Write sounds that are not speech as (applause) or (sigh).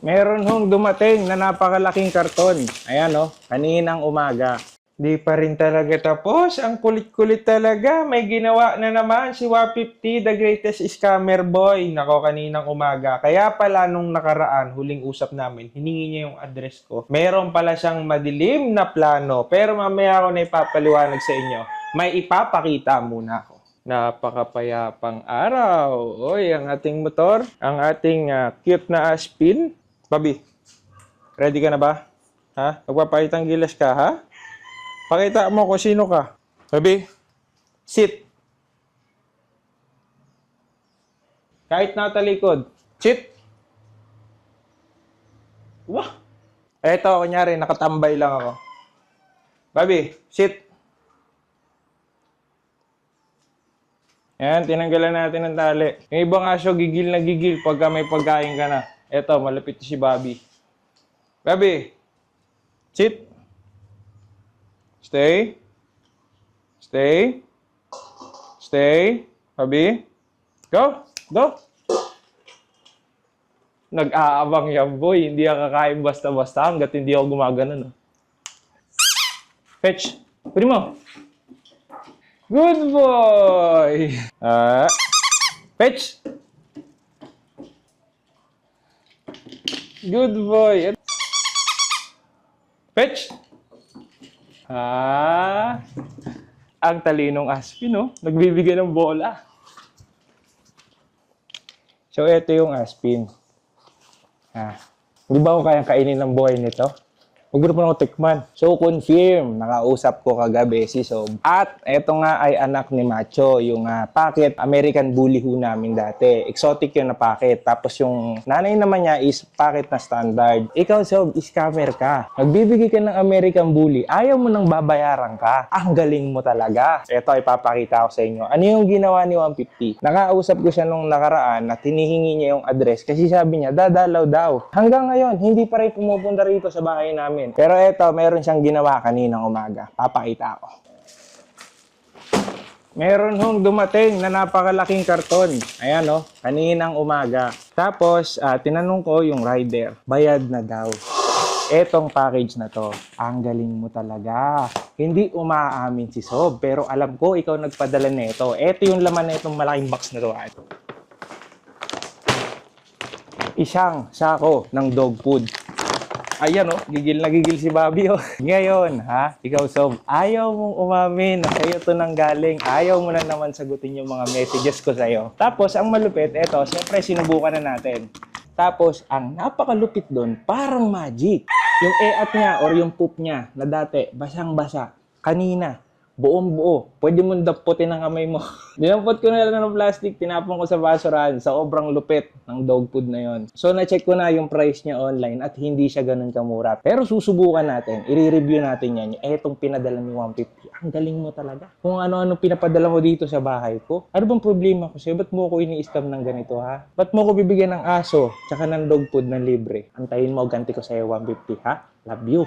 Meron hong dumating na napakalaking karton. Ayan oh, kaninang umaga. Di pa rin talaga tapos. Ang kulit-kulit talaga. May ginawa na naman si 150, the greatest scammer boy. Nako, kaninang umaga. Kaya pala nung nakaraan, huling usap namin, hiningi niya yung address ko. Meron pala siyang madilim na plano. Pero mamaya ako na ipapaliwanag sa inyo. May ipapakita muna ako. Napakapayapang araw. Oy, ang ating motor, ang ating ah, cute na Aspin. Babi, ready ka na ba? Ha? Magpapakitang gilas ka, ha? Pakita mo kung sino ka. Babi, sit. Kahit natalikod, sit. Wah! Eto, kunyari, nakatambay lang ako. Babi, sit. Yan, tinanggalan natin ng tali. Yung ibang aso, gigil na gigil pagka may pagkain ka na. Eto, malapit si Bobby. Bobby, sit. Stay. Stay. Stay. Bobby. Go. Go. Nag-aabang yan, boy. Hindi ako kakain basta-basta hanggat hindi ako gumagano. No? Fetch. Pwede mo. Good boy! Ah. Fetch! Good boy! Fetch! Ah. Ang talinong Aspin, no? Nagbibigay ng bola. So, ito yung Aspin. Ah. Hindi ba ako kayang kainin ng buhay nito? Mo na ako tikman. So, confirm. Nakausap ko kagabi si Sob. At eto nga ay anak ni Macho. Yung ah, packet, American Bully ho namin dati. Exotic yun na packet. Tapos yung nanay naman niya is packet na standard. Ikaw, Sob, scammer ka. Magbibigay ka ng American Bully. Ayaw mo nang babayaran ka. Ang galing mo talaga. Eto, ipapakita ko sa inyo. Ano yung ginawa ni 150? Nakausap ko siya nung nakaraan na tinihingi niya yung address kasi sabi niya, dadalaw daw. Hanggang ngayon, hindi pa rin pumupunta rito sa bahay namin. Pero eto, meron siyang ginawa kaninang umaga. Papakita ko. Meron hong dumating na napakalaking karton. Ayan oh, kaninang umaga. Tapos, ah, tinanong ko yung rider, bayad na daw. Etong package na to, ang galing mo talaga. Hindi umaamin si Sob, pero alam ko ikaw nagpadala nito. Ito yung laman na itong malaking box na to. ah. Isang sako ng dog food. Ayan oh, gigil na gigil si Bobby oh. (laughs) Ngayon, ha, ikaw Sob, ayaw mong umamin na sa'yo to nang galing. Ayaw mo na naman sagutin yung mga messages ko sa'yo. Tapos, ang malupit, eto, siyempre sinubukan na natin. Tapos, ang napakalupit doon, parang magic. Yung e-at niya or yung poop niya na dati, basang-basa, kanina, buong buo. Pwede mo daputin ang kamay mo. (laughs) Dinampot ko na lang ng plastic, tinapon ko sa basurahan sa obrang lupit ng dog food na yon. So, na-check ko na yung price niya online at hindi siya ganun kamura. Pero susubukan natin, i-review natin yan. Etong pinadala ni 150. Ang galing mo talaga. Kung ano-ano pinapadala mo dito sa bahay ko. Ano bang problema ko sa'yo? Ba't mo ko ini-scam ng ganito ha? Ba't mo ko bibigyan ng aso tsaka ng dog food na libre? Antayin mo, ganti ko sa'yo 150 ha? Love you.